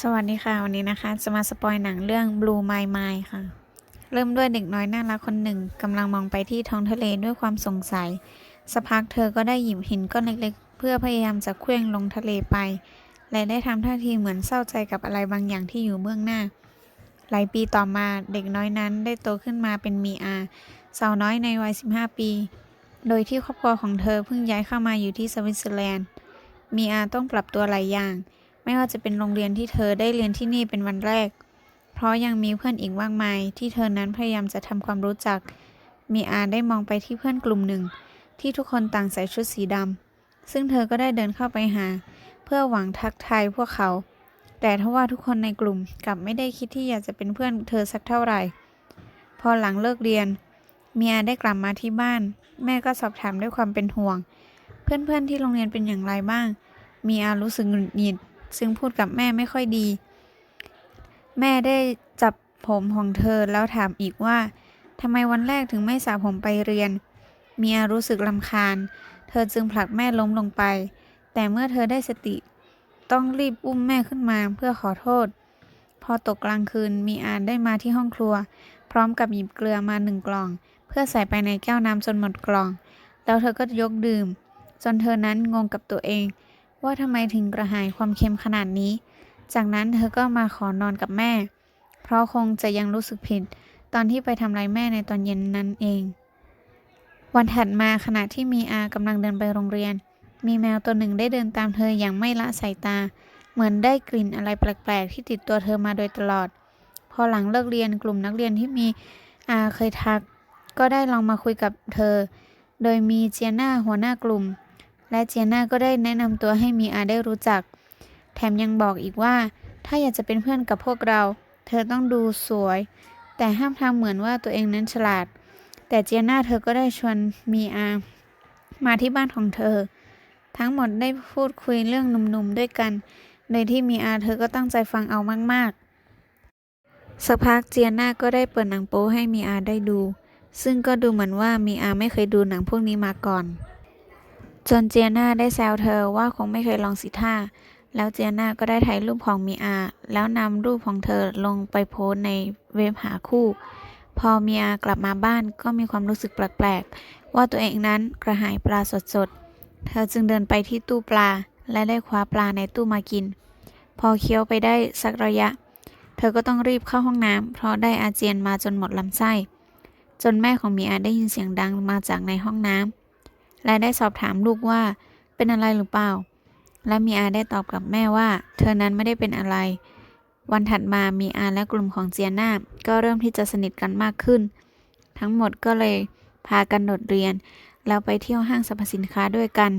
สวัสดีค่ะ วันนี้นะคะ จะมาสปอยหนังเรื่อง Blue My Mind ค่ะ เริ่มด้วยเด็กน้อยน่ารักคนหนึ่งกำลังมองไปที่ท้องทะเลด้วยความสงสัยสักพักเธอก็ได้หยิบหินก้อนเล็กๆ เพื่อพยายามจะเคลื่องลงทะเลไป และได้ทำท่าทีเหมือนเศร้าใจกับอะไรบางอย่างที่อยู่เบื้องหน้า หลายปีต่อมาเด็กน้อยนั้นได้โตขึ้นมาเป็นมีอาสาวน้อยในวัย 15 ปี โดยที่ครอบครัวของเธอเพิ่งย้ายเข้ามาอยู่ที่สวิตเซอร์แลนด์มีอาต้องปรับตัวหลายอย่าง ไม่ว่าจะเป็นโรงเรียนที่เธอได้เรียนที่นี่เป็นวันแรก เพราะยังมีเพื่อนอีกมากมาย ที่เธอนั้นพยายามจะทำความรู้จัก มีอาได้มองไปที่เพื่อนกลุ่มหนึ่ง ที่ทุกคนต่างใส่ชุดสีดำซึ่งเธอก็ได้เดินเข้าไปหา เพื่อหวังทักทายพวกเขา แต่ทว่าทุกคนในกลุ่มกลับไม่ได้คิดที่อยากจะเป็นเพื่อนเธอสักเท่าไหร่ พอหลังเลิกเรียนเมียได้กลับมาที่บ้าน แม่ก็สอบถามด้วยความเป็นห่วง เพื่อนๆที่โรงเรียนเป็นอย่างไรบ้าง มีอารู้สึกหงุดหงิด ซึ่งพูดกับแม่ไม่ค่อยดี แม่ได้จับผมของเธอแล้วถามอีกว่าทำไมวันแรกถึงไม่สระผมไปเรียน เมียรู้สึกลำคาญ เธอจึงผลักแม่ล้มลงไป แต่เมื่อเธอได้สติ ต้องรีบอุ้มแม่ขึ้นมาเพื่อขอโทษ พอตกกลางคืนมีอาได้มาที่ห้องครัว พร้อมกับหยิบเกลือมาหนึ่งกล่อง เพื่อใส่ไปในแก้วน้ำจนหมดกล่อง แล้วเธอก็ยกดื่ม จนเธอนั้นงงกับตัวเอง ว่าทำไมถึงกระหายความเค็มขนาดนี้ จากนั้นเธอก็มาขอนอนกับแม่ เพราะคงจะยังรู้สึกผิด ตอนที่ไปทำร้ายแม่ในตอนเย็นนั้นเอง วันถัดมาขณะที่มีอากำลังเดินไปโรงเรียน มีแมวตัวหนึ่งได้เดินตามเธออย่างไม่ละสายตา เหมือนได้กลิ่นอะไรแปลกๆ ที่ติดตัวเธอมาโดยตลอด พอหลังเลิกเรียนกลุ่มนักเรียนที่มีอาเคยทัก ก็ได้ลองมาคุยกับเธอ โดยมีเจียนาหัวหน้ากลุ่ม และเจียนาก็ได้แนะนำตัวให้มีอาได้รู้จัก แถมยังบอกอีกว่า ถ้าอยากจะเป็นเพื่อนกับพวกเรา เธอต้องดูสวย แต่ห้ามทำเหมือนว่าตัวเองนั้นฉลาด แต่เจียนาเธอก็ได้ชวนมีอามาที่บ้านของเธอ ทั้งหมดได้พูดคุยเรื่องหนุ่มๆด้วยกัน โดยที่มีอาเธอก็ตั้งใจฟังเอามากๆ สักพักเจียนาก็ได้เปิดหนังโป๊ให้มีอาได้ดู ซึ่งก็ดูเหมือนว่ามีอาไม่เคยดูหนังพวกนี้มาก่อน จนเจียนาได้แซวเธอว่าคงไม่เคยลองสิท่า แล้วเจียนาก็ได้ถ่ายรูปของมีอา แล้วนำรูปของเธอลงไปโพสในเว็บหาคู่ พอมีอากลับมาบ้านก็มีความรู้สึกแปลกๆ ว่าตัวเองนั้นกระหายปลาสดๆ เธอจึงเดินไปที่ตู้ปลา และได้คว้าปลาในตู้มากิน พอเคี้ยวไปได้สักระยะ เธอก็ต้องรีบเข้าห้องน้ำเพราะได้อาเจียนมาจนหมดลำไส้ จนแม่ของมีอาได้ยินเสียงดังมาจากในห้องน้ำ และได้สอบถามลูกว่า เป็นอะไรหรือเปล่า และมีอาได้ตอบกับแม่ว่า เธอนั้นไม่ได้เป็นอะไร วันถัดมามีอาและกลุ่มของเจียนาก็เริ่มที่จะสนิทกันมากขึ้น ทั้งหมดก็เลยพากันโดดเรียน แล้วไปเที่ยวห้างสรรพสินค้าด้วยกัน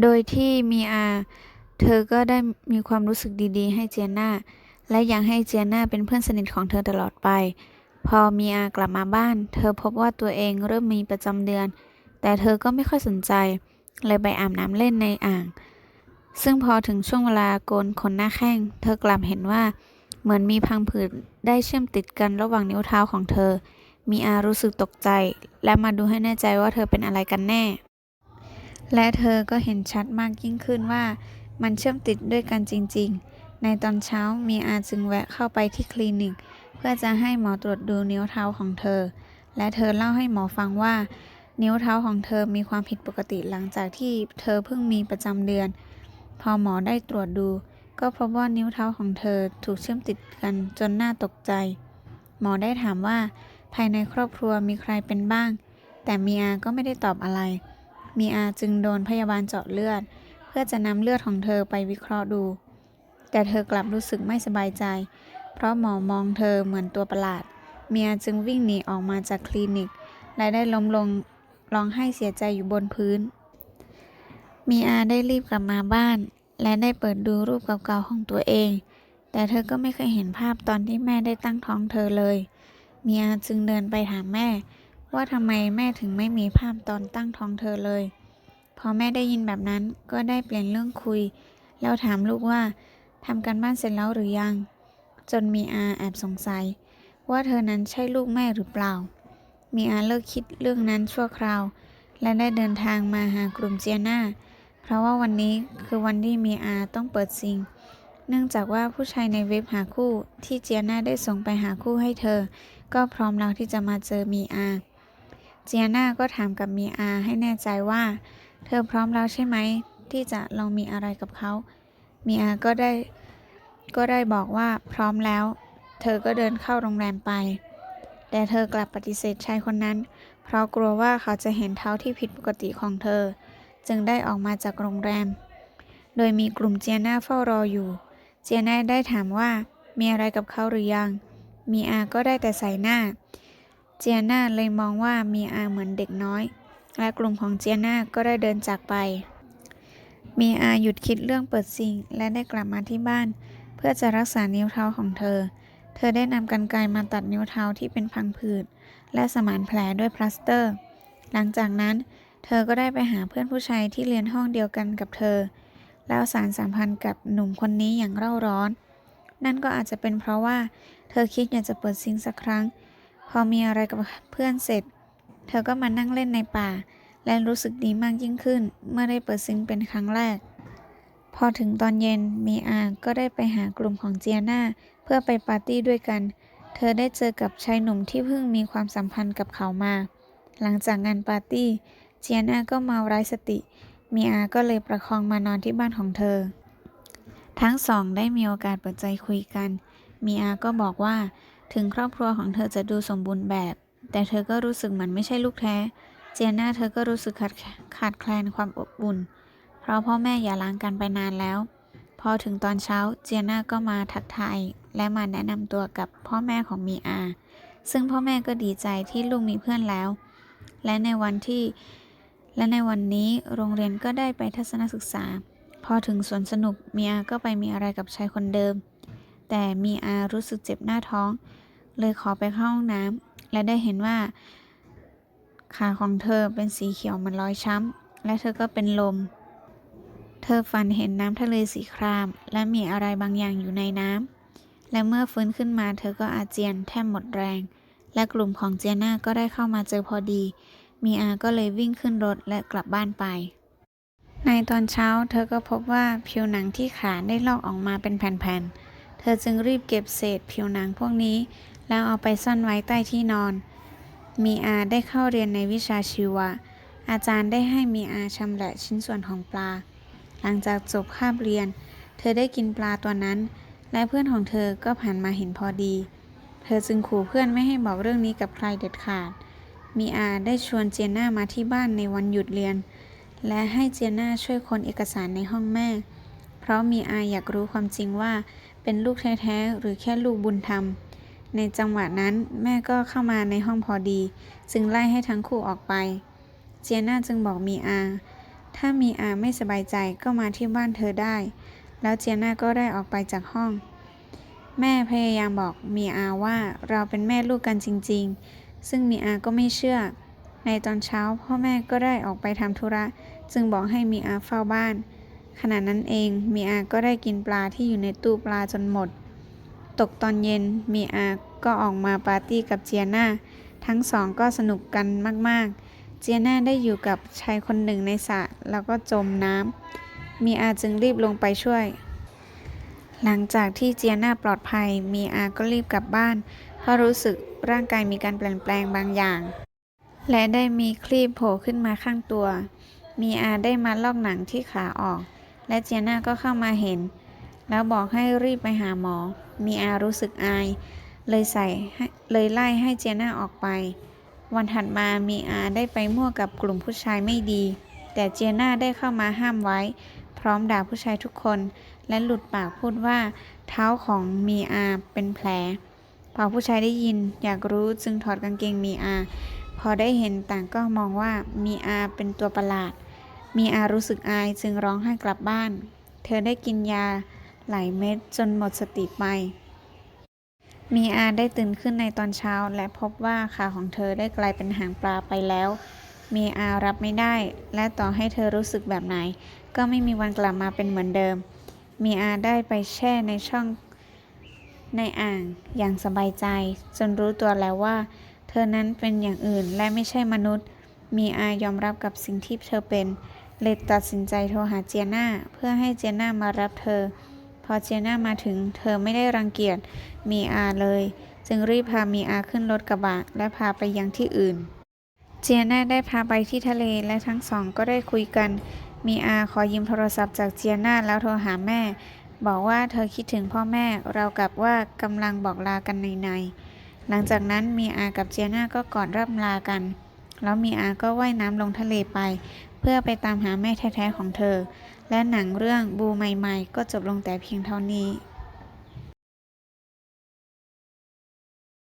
โดยที่มีอาเธอก็ได้มีความรู้สึกดีๆ ให้เจียนาและยังให้เจียนาเป็นเพื่อนสนิทของเธอตลอดไป พอมีอากลับมาบ้าน เธอพบว่าตัวเองเริ่มมีประจำเดือน แต่เธอก็ไม่ค่อยสนใจ เลยไปอาบน้ำเล่นในอ่าง ซึ่งพอถึงช่วงเวลาโกนขนหน้าแข้ง เธอกลับเห็นว่า เหมือนมีพังผืดได้เชื่อมติดกันระหว่างนิ้วเท้าของเธอ มีอารู้สึกตกใจ และมาดูให้แน่ใจว่าเธอเป็นอะไรกันแน่ และเธอก็เห็นชัดมากยิ่งขึ้นว่า มันเชื่อมติดด้วยกันจริง ๆ ในตอนเช้ามีอาจึงแวะเข้าไปที่คลินิก เพื่อจะให้หมอตรวจดูนิ้วเท้าของเธอ และเธอเล่าให้หมอฟังว่า นิ้วเท้าของเธอมีความผิดปกติหลังจากที่เธอเพิ่งมีประจำเดือน พอหมอได้ตรวจดู ก็พบว่านิ้วเท้าของเธอถูกเชื่อมติดกันจนน่าตกใจ หมอได้ถามว่า ภายในครอบครัวมีใครเป็นบ้าง แต่มีอาก็ไม่ได้ตอบอะไร มีอาจึงโดนพยาบาลเจาะเลือด เพื่อจะนำเลือดของเธอไปวิเคราะห์ดู แต่เธอกลับรู้สึกไม่สบายใจ เพราะหมอมองเธอเหมือนตัวประหลาด เมียจึงวิ่งหนีออกมาจากคลินิกและได้ล้มลง ร้องไห้เสียใจอยู่บนพื้น มีอาได้รีบกลับมาบ้าน และได้เปิดดูรูปเก่าๆของตัวเอง แต่เธอก็ไม่เคยเห็นภาพตอนที่แม่ได้ตั้งท้องเธอเลยเมียจึงเดินไปถามแม่ ว่าทำไมแม่ถึงไม่มีภาพตอนตั้งท้องเธอเลย พอแม่ได้ยินแบบนั้นก็ได้เปลี่ยนเรื่องคุย แล้วถามลูกว่าทำการบ้านเสร็จแล้วหรือยัง จนมีอาแอบสงสัย ว่าเธอนั้นใช่ลูกแม่หรือเปล่า มีอาเลิกคิดเรื่องนั้นชั่วคราว และได้เดินทางมาหากลุ่มเจียนาเพราะว่าวันนี้คือวันที่มีอาต้องเปิดซิง เนื่องจากว่าผู้ชายในเว็บหาคู่ที่เจียนาได้ส่งไปหาคู่ให้เธอ ก็พร้อมแล้วที่จะมาเจอมีอา เจียนาก็ถามกับมีอาให้แน่ใจว่า เธอพร้อมแล้วใช่ไหม ที่จะลองมีอะไรกับเขา มีอาก็ได้ก็ได้บอกว่าพร้อมแล้ว เธอก็เดินเข้าโรงแรมไป แต่เธอกลับปฏิเสธชายคนนั้น เพราะกลัวว่าเขาจะเห็นเท้าที่ผิดปกติของเธอ จึงได้ออกมาจากโรงแรม โดยมีกลุ่มเจียนาเฝ้ารออยู่ เจียนาได้ถามว่ามีอะไรกับเขาหรือยัง มีอาก็ได้แต่ใส่หน้า เจียนาเลยมองว่ามีอาเหมือนเด็กน้อย และกลุ่มของเจียนาก็ได้เดินจากไป มีอาหยุดคิดเรื่องเปิดซิงและได้กลับมาที่บ้าน เพื่อจะรักษานิ้วเท้าของเธอ เธอได้นำกรรไกรมาตัดนิ้วเท้าที่เป็นพังผืด และสมานแผลด้วยพลาสเตอร์ หลังจากนั้น เธอก็ได้ไปหาเพื่อนผู้ชายที่เรียนห้องเดียวกันกับเธอ แล้วสารสัมพันธ์กับหนุ่มคนนี้อย่างเร่าร้อน นั่นก็อาจจะเป็นเพราะว่า เธอคิดอยากจะเปิดซิงสักครั้ง พอมีอะไรกับเพื่อนเสร็จ เธอก็มานั่งเล่นในป่า และรู้สึกดีมากยิ่งขึ้น เมื่อได้เปิดซิงเป็นครั้งแรก พอถึงตอนเย็นมีอาก็ได้ไปหากลุ่มของเจียนา พื่อไปปาร์ตี้ด้วยกัน เธอได้เจอกับชายหนุ่มที่เพิ่งมีความสัมพันธ์กับเขามา หลังจากงานปาร์ตี้ เจียนาก็เมาไร้สติ มีอาก็เลยประคองมานอนที่บ้านของเธอ ทั้งสองได้มีโอกาสเปิดใจคุยกัน มีอาก็บอกว่า ถึงครอบครัวของเธอจะดูสมบูรณ์แบบ แต่เธอก็รู้สึกเหมือนไม่ใช่ลูกแท้ เจียนาเธอก็รู้สึกขาดขาดแคลนความอบอุ่น เพราะพ่อแม่อย่าล้างกันไปนานแล้ว พอถึงตอนเช้า เจียนาก็มาทักทาย และมาแนะนำตัวกับพ่อแม่ของมีอา ซึ่งพ่อแม่ก็ดีใจที่ลูกมีเพื่อนแล้ว และในวันที่ และในวันนี้โรงเรียนก็ได้ไปทัศนศึกษา พอถึงสวนสนุกมีอาก็ไปมีอะไรกับชายคนเดิม แต่มีอารู้สึกเจ็บหน้าท้อง เลยขอไปเข้าห้องน้ำและได้เห็นว่า ขาของเธอเป็นสีเขียวเหมันรอยช้ำและเธอก็เป็นลมเธอฝันเห็นน้ำทะเลสีคราม และมีอะไรบางอย่างอยู่ในน้ำ และเมื่อฟื้นขึ้นมาเธอก็อาเจียนแทบหมดแรง และกลุ่มของเจียนาก็ได้เข้ามาเจอพอดี มีอาก็เลยวิ่งขึ้นรถและกลับบ้านไป ในตอนเช้าเธอก็พบว่าผิวหนังที่ขาได้ลอกออกมาเป็นแผ่นๆ เธอจึงรีบเก็บเศษผิวหนังพวกนี้ แล้วเอาไปซ่อนไว้ใต้ที่นอน มีอาได้เข้าเรียนในวิชาชีวะ อาจารย์ได้ให้มีอาชำแหละชิ้นส่วนของปลา หลังจากจบคาบเรียน เธอได้กินปลาตัวนั้น และเพื่อนของเธอก็ผ่านมาเห็นพอดี เธอจึงขู่เพื่อนไม่ให้บอกเรื่องนี้กับใครเด็ดขาด มีอาได้ชวนเจียน่ามาที่บ้านในวันหยุดเรียน และให้เจียน่าช่วยคนเอกสารในห้องแม่ เพราะมีอาอยากรู้ความจริงว่าเป็นลูกแท้ๆหรือแค่ลูกบุญธรรม ในจังหวะนั้นแม่ก็เข้ามาในห้องพอดี จึงไล่ให้ทั้งคู่ออกไป เจียน่าจึงบอกมีอา ถ้ามีอาไม่สบายใจก็มาที่บ้านเธอได้ แล้วเจียน่าก็ได้ออกไปจากห้อง แม่พยายามบอกมีอาว่าเราเป็นแม่ลูกกันจริง ๆ ซึ่งมีอาก็ไม่เชื่อ ในตอนเช้าพ่อแม่ก็ได้ออกไปทำธุระ จึงบอกให้มีอาเฝ้าบ้าน ขณะนั้นเองมีอาก็ได้กินปลาที่อยู่ในตู้ปลาจนหมด ตกตอนเย็นมีอาก็ออกมาปาร์ตี้กับเจียน่าทั้งสองก็สนุกกันมากๆ เจียน่าได้อยู่กับชายคนหนึ่งในสระแล้วก็จมน้ำ มีอาจึงรีบลงไปช่วย หลังจากที่เจียน่าปลอดภัย มีอาก็รีบกลับบ้าน เพราะรู้สึกร่างกายมีการเปลี่ยนแปลงบางอย่าง และได้มีครีบโผล่ขึ้นมาข้างตัว มีอาได้มาลอกหนังที่ขาออก และเจียน่าก็เข้ามาเห็น แล้วบอกให้รีบไปหาหมอ มีอารู้สึกอาย เลยใส่เลยไล่ให้เจียน่าออกไปวันถัดมามีอาได้ไปมั่วกับกลุ่มผู้ชายไม่ดี แต่เจียน่าได้เข้ามาห้ามไว้ พร้อมด่าผู้ชายทุกคน และหลุดปากพูดว่า เท้าของมีอาเป็นแผลพอผู้ชายได้ยินอยากรู้จึงถอดกางเกงมีอา พอได้เห็นต่างก็มองว่ามีอาเป็นตัวประหลาด มีอารู้สึกอายจึงร้องไห้กลับบ้าน เธอได้กินยาหลายเม็ดจนหมดสติไป มีอาได้ตื่นขึ้นในตอนเช้าและพบว่าขาของเธอได้กลายเป็นหางปลาไปแล้ว มีอารับไม่ได้ และต่อให้เธอรู้สึกแบบไหน ก็ไม่มีวันกลับมาเป็นเหมือนเดิมมีอาได้ไปแช่ในช่องในอ่างอย่างสบายใจ จนรู้ตัวแล้วว่า เธอนั้นเป็นอย่างอื่นและไม่ใช่มนุษย์ มีอายอมรับกับสิ่งที่เธอเป็น เลยตัดสินใจโทรหาเจียนาเพื่อให้เจียนามารับเธอ พอเจียนามาถึงเธอไม่ได้รังเกียจมีอาเลย จึงรีบพามีอาขึ้นรถกระบะและพาไปยังที่อื่น เจียนาได้พาไปที่ทะเลและทั้งสองก็ได้คุยกัน มีอาขอยืมโทรศัพท์จากเจียนาแล้วโทรหาแม่ บอกว่าเธอคิดถึงพ่อแม่เรากับว่ากำลังบอกลากันในในๆหลังจากนั้นมีอากับเจียนาก็กอดร่ำลากัน แล้วมีอาก็ว่ายน้ำลงทะเลไป เพื่อไปตามหาแม่แท้ๆของเธอ และหนังเรื่องบูใหม่ ๆ ก็จบลงแต่เพียงเท่านี้